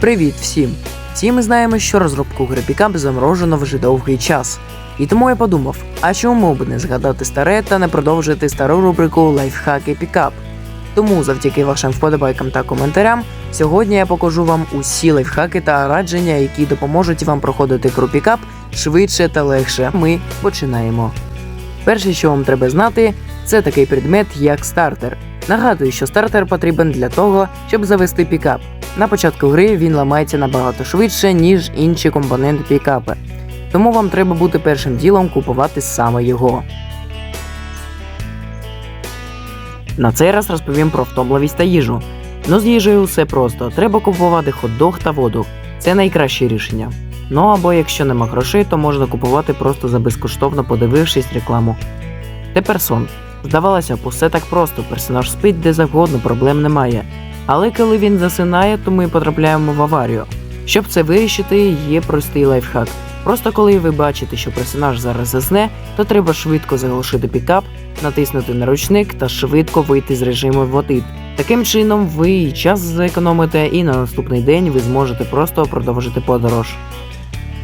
Привіт всім! Всі ми знаємо, що розробку гри Пікап заморожено вже довгий час. І тому я подумав, а чому б не згадати старе та не продовжити стару рубрику Лайфхаки Пікап. Тому завдяки вашим вподобайкам та коментарям, сьогодні я покажу вам усі лайфхаки та радження, які допоможуть вам проходити гру Пікап швидше та легше. Ми починаємо. Перше, що вам треба знати, це такий предмет, як стартер. Нагадую, що стартер потрібен для того, щоб завести пікап. На початку гри він ламається набагато швидше, ніж інші компоненти пікапа. Тому вам треба бути першим ділом купувати саме його. На цей раз розповім про втомливість та їжу. Ну з їжею все просто. Треба купувати хот-дог та воду. Це найкраще рішення. Ну або якщо нема грошей, то можна купувати просто за безкоштовно подивившись рекламу. Тепер сон. Здавалося б, усе так просто, персонаж спить де завгодно, проблем немає. Але коли він засинає, то ми потрапляємо в аварію. Щоб це вирішити, є простий лайфхак. Просто коли ви бачите, що персонаж зараз засне, то треба швидко заглушити пікап, натиснути на ручник та швидко вийти з режиму водит. Таким чином, ви і час зекономите, і на наступний день ви зможете просто продовжити подорож.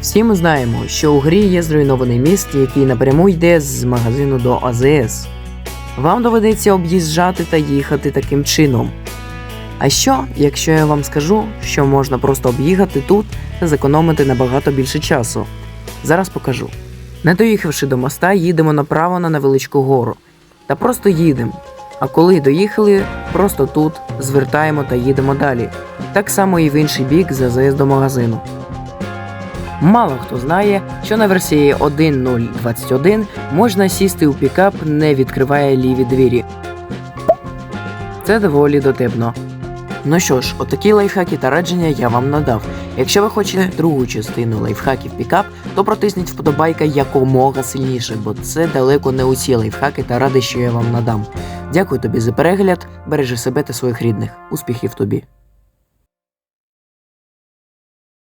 Всі ми знаємо, що у грі є зруйнований міст, який напряму йде з магазину до АЗС. Вам доведеться об'їжджати та їхати таким чином. А що, якщо я вам скажу, що можна просто об'їхати тут та зекономити набагато більше часу? Зараз покажу. Не доїхавши до моста, їдемо направо на невеличку гору. Та просто їдемо. А коли доїхали, просто тут звертаємо та їдемо далі. Так само і в інший бік за заїзд до магазину. Мало хто знає, що на версії 1.021 можна сісти у пікап, не відкриває ліві двері. Це доволі дотепно. Ну що ж, отакі лайфхаки та радження я вам надав. Якщо ви хочете другу частину лайфхаків пікап, то протисніть вподобайка якомога сильніше, бо це далеко не усі лайфхаки та ради, що я вам надам. Дякую тобі за перегляд, бережи себе та своїх рідних. Успіхів тобі!